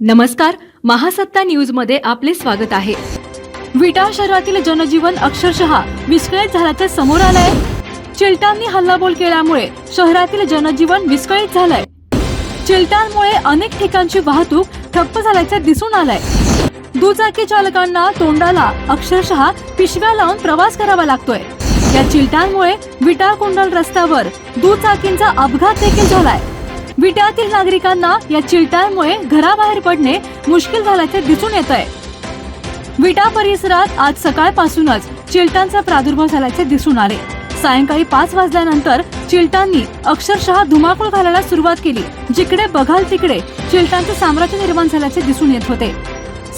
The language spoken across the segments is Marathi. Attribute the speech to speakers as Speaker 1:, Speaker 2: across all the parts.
Speaker 1: नमस्कार महासत्ता न्यूजमध्ये आपले स्वागत आहे. विटा शहरातील जनजीवन अक्षरशः विस्कळीत झाल्याचे समोर आलंय. चिलटांनी हल्लाबोल केल्यामुळे शहरातील जनजीवन विस्कळीत झालंय. चिलटांमुळे अनेक ठिकाणची वाहतूक ठप्प झाल्याचे दिसून आलंय. दुचाकी चालकांना तोंडाला अक्षरशः पिशव्या लावून प्रवास करावा लागतोय. या चिलटांमुळे विटा कुंडल रस्त्यावर दुचाकींचा अपघात देखील झालाय. विट्यातील नागरिकांना या चिलटांमुळे घराबाहेर पडणे मुश्किल झाल्याचे दिसून येत आहे विटा परिसरात आज सकाळपासूनच चिलटांचा प्रादुर्भाव झाल्याचे दिसून आले. सायंकाळी पाच वाजल्यानंतर चिलटांनी अक्षरशः धुमाकूळ घालायला सुरुवात केली जिकडे बघाल तिकडे चिलटांचे साम्राज्य निर्माण झाल्याचे दिसून येत होते.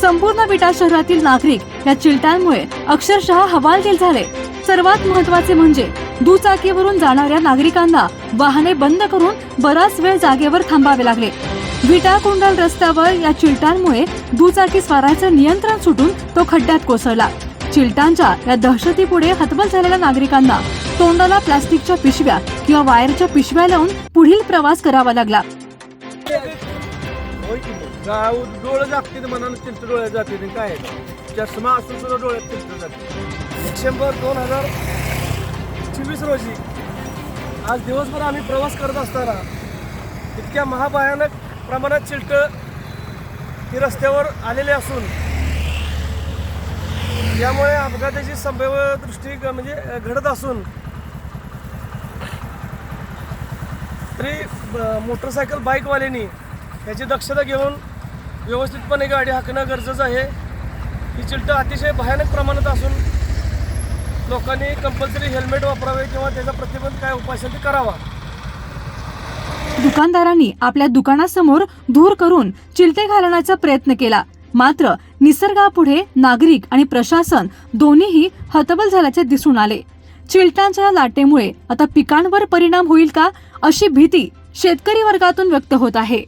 Speaker 1: संपूर्ण विटा शहरातील नागरिक या चिलटांमुळे अक्षरशः हवालदिल झाले. सर्वात महत्त्वाचे म्हणजे दुचाकीवरून जाणाऱ्या नागरिकांना वाहने बंद करून बराच वेळ जागेवर थांबावे लागले. विटा कुंडल रस्त्यावर या चिलटांमुळे दुचाकी स्वाराचं नियंत्रण सुटून तो खड्ड्यात कोसळला. चिलटांच्या या दहशतीपुढे हतबल झालेल्या नागरिकांना तोंडाला प्लास्टिकच्या पिशव्या किंवा वायरच्या पिशव्या लावून पुढील प्रवास करावा लागला.
Speaker 2: डोळे जागतील मनानं चिंत डोळ्यात जाते काय चष्मा असून सुद्धा डोळ्यात चिंत जाते डिसेंबर दोन हजार चोवीस रोजी आज दिवसभर आम्ही प्रवास करत असताना इतक्या महाभयानक प्रमाणात चिलट ही रस्त्यावर आलेले असून यामुळे अपघाताची संभाव्य दृष्टी म्हणजे घडत असून तरी ब- मोटरसायकल बाईकवाल्यांनी याची दक्षता घेऊन व्यवस्थितपणे गाडी हाकणं गरजेचं आहे. ही चिलटं अतिशय भयानक प्रमाणात असून लोकांनी कंपल्सरी हेल्मेट वापरावे किंवा त्याचा प्रतिबंध काय उपाय असेल ते करावा.
Speaker 1: दुकानदारांनी आपल्या दुकानासमोर धूर करून चिलटे घालण्याचा प्रयत्न केला. मात्र निसर्गापुढे नागरिक आणि प्रशासन दोन्हीही हतबल झाल्याचे दिसून आले. चिलटांच्या लाटेमुळे आता पिकांवर परिणाम होईल का अशी भीती शेतकरी वर्गातून व्यक्त होत आहे.